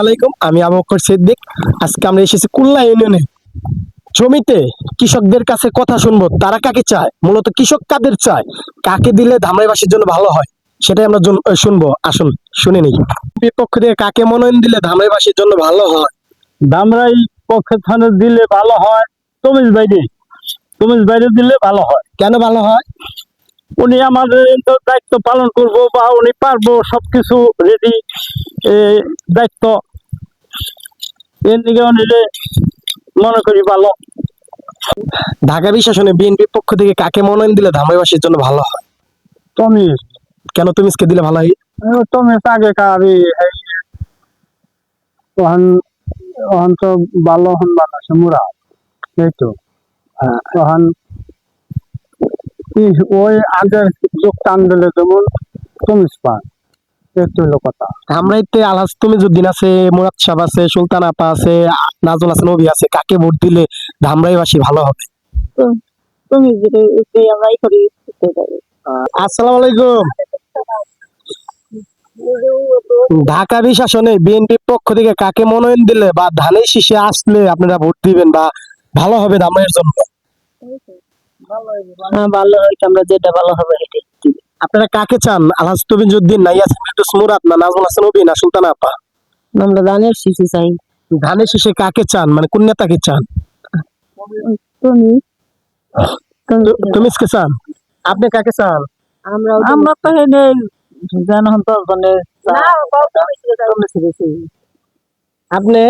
আলাইকুম আমি আবু বকর সিদ্দিক। আজকে আমরা এসেছি কুল্লা ইউনিয়নে। জমিতে কৃষকদের কাছে কথা শুনব তারা কাকে চায়? মূলত কৃষক কাদের চায়? কাকে দিলে ধামরাইবাসীর জন্য ভালো হয়? সেটাই আমরা শুনব। আসুন শুনে নিই। বিপক্ষ থেকে কাকে মনোনয়ন দিলে ধামরাইবাসীর জন্য ভালো হয়? দামরাই পক্ষে থানে দিলে ভালো হয় তমিজ বাইরে। তমিজ বাইরে দিলে ভালো হয়। কেন ভালো হয়? উনি আমাদের দায়িত্ব পালন করব বা উনি পারব সবকিছু রেডি দায়িত্ব। এর দিকে মনে করি ভালো। ঢাকা বিশ্বাসনে বিএনপির পক্ষ থেকে কাকে মনোনয়ন দিলে ধামরাইবাসীর জন্য ভালো হয়? তমিজ কেন তুমিসকে দিলে ভালো হয়? তমিজ আগে কারি ওখান ওখান তো ভালো হন বানাছে মুরা এই তো। ওখান ই- ওই আগের যুগ টান দিলে যেমন তুমি পান। এই তো হলো কথা ধামরাইতে আলহাজ তুমিজুদ্দিন আছে মুরাদ সাহ আছে সুলতান আপা আছে নাজুল হাসান নবী আছে কাকে ভোট দিলে ধামরাইবাসী ভালো হবে? আসসালামু আলাইকুম। ঢাকা শাসনে বিএনপির পক্ষ থেকে কাকে মনোনয়ন দিলে বা ধানের শীষে আসলে আপনারা ভোট দিবেন বা ভালো হবে ধামের জন্য? ভালো হয় আমরা যেটা ভালো হবে সেটাই। আপনারা কাকে চান? আলহাজ তুমিজুদ্দিন না ইয়াসিন ফেরদৌস মুরাদ না নাজমুল হাসান নবী না সুলতান আপা আমরা ধানের শিশু চাই। ধানের শীষে কাকে চান? মানে কোন নেতাকে চান? তুমি। তুমি কে চান? আপনি কাকে চান? আমরা আমরা তো হেনে তো মানে আপনি?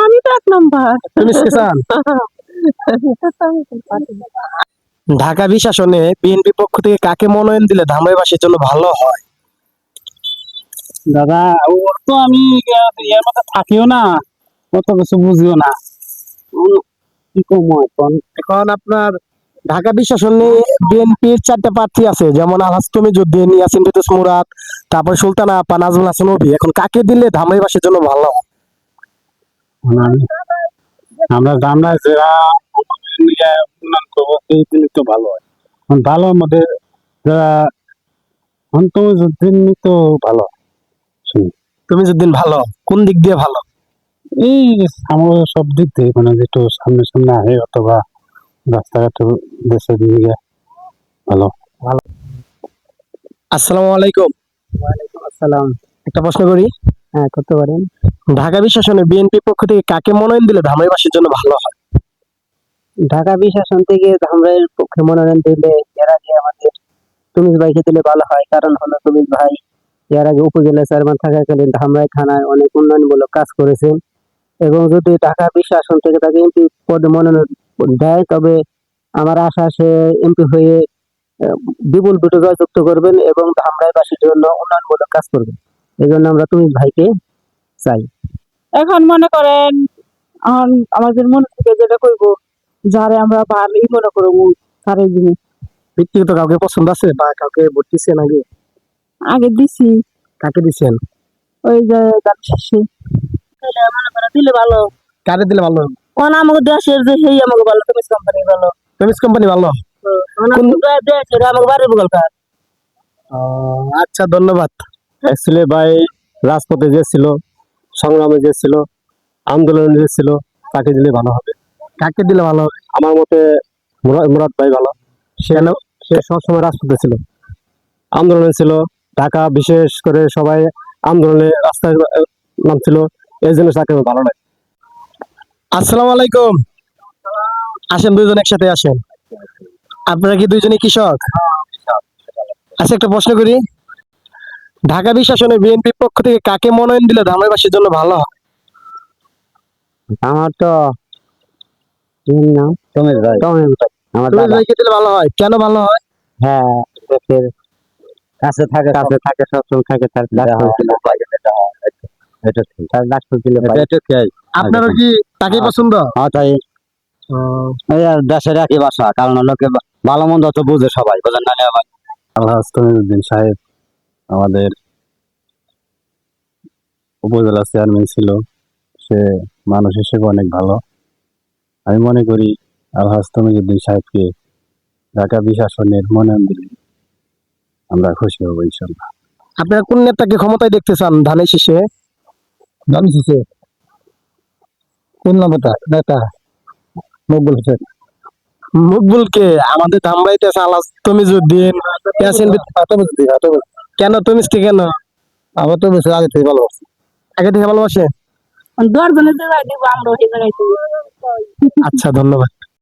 আমি তো এক নম্বর। তুমি কে চান? ঢাকা শাসনে বিএনপি পক্ষ থেকে কাকে মনোনয়ন দিলে ধামরাইবাসীর জন্য ভালো হয়? দাদা ওর তো আমি এর মধ্যে থাকিও না অত কিছু বুঝিও না। উম, কি কম এখন? এখন আপনার ঢাকা শাসনে বিএনপির চারটা প্রার্থী আছে যেমন আলহাজ তমিজুদ্দিন ইয়াসিন ফেরদৌস মুরাদ তারপর সুলতানা আপা নাজমুল হাসান নবী। এখন কাকে দিলে ধামরাইবাসীর জন্য ভালো হয়? আমি- আমরা জানলা যারা তো ভালো হয়। এখন ভালোর মধ্যে যারা অন্তর্দিন তো ভালো ভালো কোন দিক দিয়ে ভালো? এই আমার সব দিক থেকে মানে যেটু সামনে সামনে আহে অথবা রাস্তাঘাট দেশের দিকে ভালো। আসসালামু আলাইকুম। আসসালাম। একটা প্রশ্ন করি। হ্যাঁ করতে পারেন। ঢাকা শাসনে বিএনপি পক্ষ থেকে কাকে মনোনয়ন দিলে ধামরাইবাসীর জন্য ভালো হয়? ঢাকা বিশাসন থেকে ধামরাইয়ের পক্ষে মনোনয়ন দিলে এর আগে আমাদের তুমিজ ভাইকে দিলে ভালো হয়। কারণ হলো তুমিজ ভাই এর আগে উপজেলা চেয়ারম্যান থাকাকালীন ধামরাই থানায় অনেক উন্নয়নমূলক কাজ করেছেন। এবং যদি ঢাকা বিশাসন থেকে তাকে এমপি পদে মনোনয়ন দেয়, তবে আমার আশা সে এমপি হয়ে বিপুল ভোটে জয়যুক্ত করবেন এবং ধামরাইবাসীর জন্য উন্নয়নমূলক কাজ করবেন। এই জন্য আমরা তুমিজ ভাইকে চাই। এখন মনে করেন আমাদের মনে থেকে যেটা করব যারে আমরা ভালোই মনে করব তারে জিনিস। ব্যক্তিগত কাউকে পছন্দ আছে বা কাউকে ভোট দিচ্ছেন আগে? আগে দিছি। কাকে দিচ্ছেন ওই যে দাম শেষে মনে করে দিলে ভালো। কারে দিলে ভালো? কোন আমাকে দেশের যে সেই আমাকে ভালো তুমি কোম্পানি ভালো। তমিজ কোম্পানি ভালো দেশের আমাকে বাড়ি বগল কার। আচ্ছা ধন্যবাদ। অ্যাকচুয়ালি ভাই রাজপথে যে ছিল সংগ্রামে যে ছিল আন্দোলনে যে ছিল তাকে দিলে ভালো হবে। কাকে দিলে ভালো হবে? আমার মতে মুরাদ ভাই ভালো। সে সে সবসময় রাজপথে ছিল। আন্দোলনে ছিল। ঢাকা বিশেষ করে সবাই আন্দোলনে রাস্তায় নামছিল। এই জন্য তাকে ভালো লাগে। আসসালামু আলাইকুম। আসেন দুইজন একসাথে আসেন। আপনারা কি দুইজনে কৃষক? আচ্ছা একটা প্রশ্ন করি। ঢাকা শাসনে বিএনপির পক্ষ থেকে কাকে মনোনয়ন দিলে ধামরাইবাসীর জন্য ভালো হয়? আমার তো নাম? ভাই। টমেটো ভাই। আমার দাদা। ভাইকে দিলে ভালো হয়। কেন ভালো হয়? হ্যাঁ দেশের কাছে থাকে কাছে থাকে সবসময় থাকে তার ডাক্তার এটা ঠিক। তার ডাক্তার দিলে পাই আপনারও কি তাকে পছন্দ? তাই। এই আর দেশের একই ভাষা কারণ লোকে ভালো মন্দ তো বুঝে সবাই বোঝেন না আবার তমিজুদ্দিন সাহেব আমাদের উপজেলা চেয়ারম্যান ছিল। সে মানুষ হিসেবে অনেক ভালো। আমি মনে করি আলহাজ তমিজুদ্দিন সাহেবকে ঢাকা বিশাসনের মনোনয়ন দিলে আমরা খুশি হব ইনশাল্লাহ আপনারা কোন নেতাকে ক্ষমতায় দেখতে চান ধানের শীষে? নাম দিছে কোন নামটা নেতা? মকবুল হোসেন। মকবুলকে আমাদের ধামরাইতে আছে আলাস তমিজুদ্দিন কেন তমিজকে কেন আমার তো বেশি আগে থেকে ভালো আগে থেকে ভালোবাসে? আচ্ছা ধন্যবাদ।